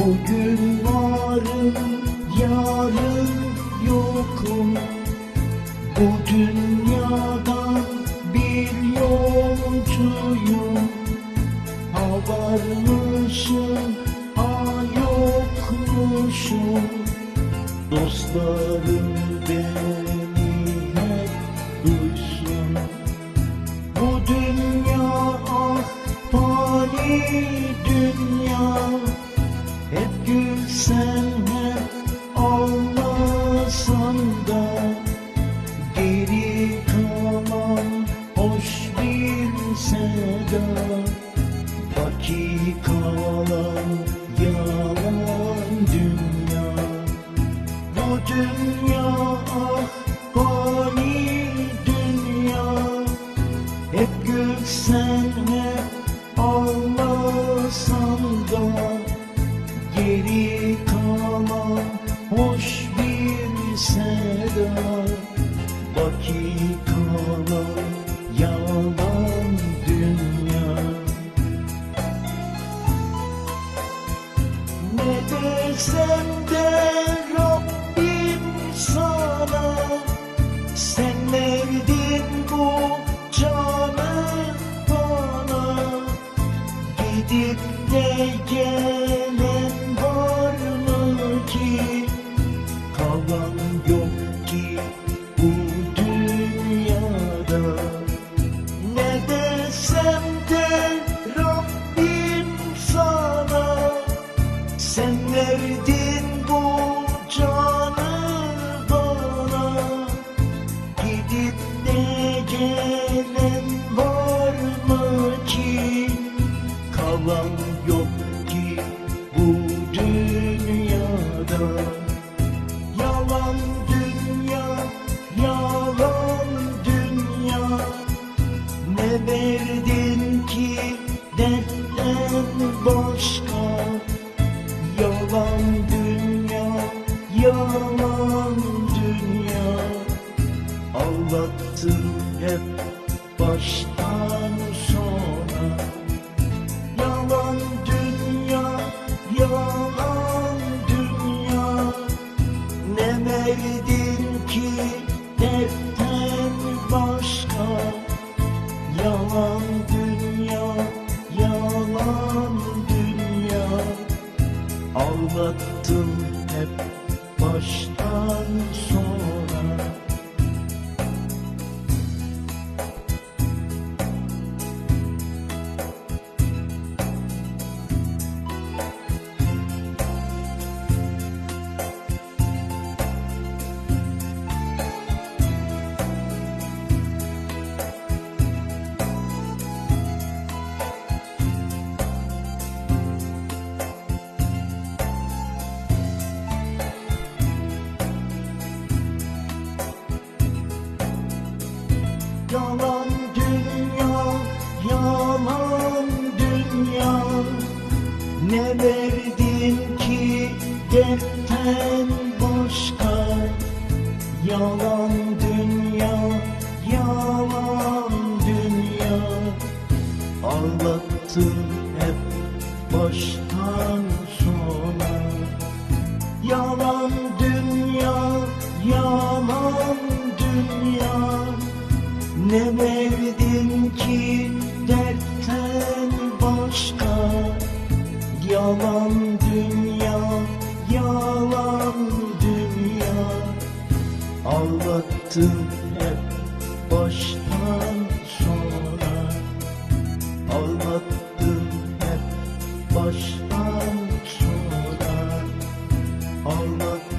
Bugün varım, yarın yokum. Bu dünyadan bir yolcuyum. Ha varmışım, yokmuşum. Dostlarım beni hep duysun. Bu dünya ah fani dünya kalan yalan dünya. Bu dünya desem de Rabbim sana. Sen verdin bu canı bana? Gidip de gelen başka Yalan dünya, yalan dünya. Ağlattın hep baştan sona. Yalan dünya, yalan dünya. Ne verdin ki dertten başka? Yalan dünya, Ağlattın hep baştan sonra Yalan dünya, yalan dünya. Ne verdin ki dertten başka? Yalan dünya, yalan dünya. Ağlattın Ne verdin ki dertten başka? Yalan dünya, yalan dünya. Ağlattın hep baştan sona. Ağlattın hep baştan sona. Ağlattın